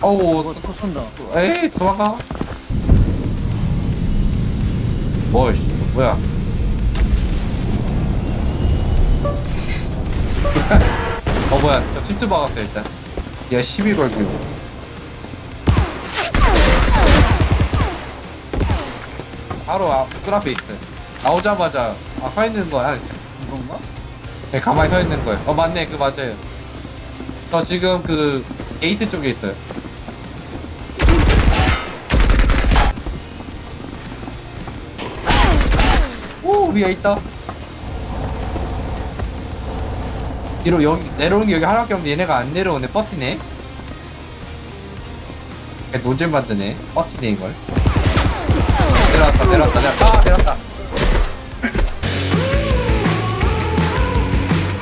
어우 뭐, 또 쏜다. 에이 도망가. 뭐이씨 뭐야. 어 뭐야. 저 팁트 박았어 일단. 얘 시비 걸기로 바로 앞그 앞에 있어. 나오자마자 아 서 있는 거야 이건가? 네, 가만히 서 있는 거예요. 어 맞네. 그 맞아요. 저 지금 그 게이트 쪽에 있어요 위에 있다. 뒤로 여기 내려오는 게 여기 하나밖에 없는데 얘네가 안 내려오네. 버티네. 걔 노잼 만드네. 버티네 이걸. 내려왔다 내려왔다 내려왔다. 아 내려왔다